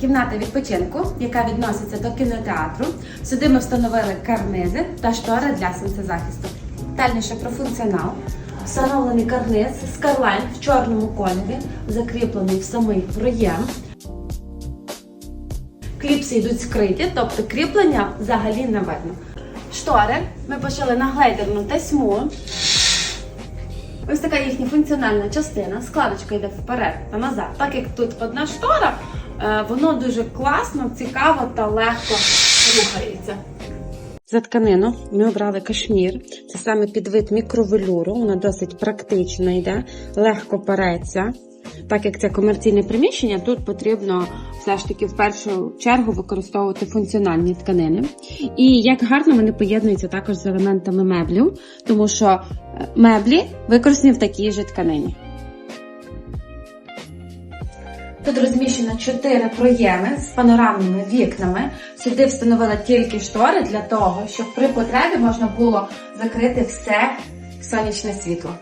Кімната відпочинку, яка відноситься до кінотеатру. Сюди ми встановили карнизи та штори для сонцезахисту. Детальніше про функціонал. Встановлений карниз Skyline в чорному кольорі, закріплений в самий проєм. Кліпси йдуть скриті, тобто кріплення взагалі не видно. Штори ми пошили на глейдерну тесьму. Ось така їхня функціональна частина. Складочка йде вперед та назад. Так як тут одна штора, воно дуже класно, цікаво та легко рухається. За тканину ми обрали кашмір. Це саме під вид мікровелюру. Вона досить практично йде, легко переться. Так як це комерційне приміщення, тут потрібно все ж таки в першу чергу використовувати функціональні тканини. І як гарно вони поєднуються також з елементами меблів, тому що е, меблі використані в такій же тканині. Тут розміщено чотири проєми з панорамними вікнами. Сюди встановила тільки штори для того, щоб при потребі можна було закрити все сонячне світло.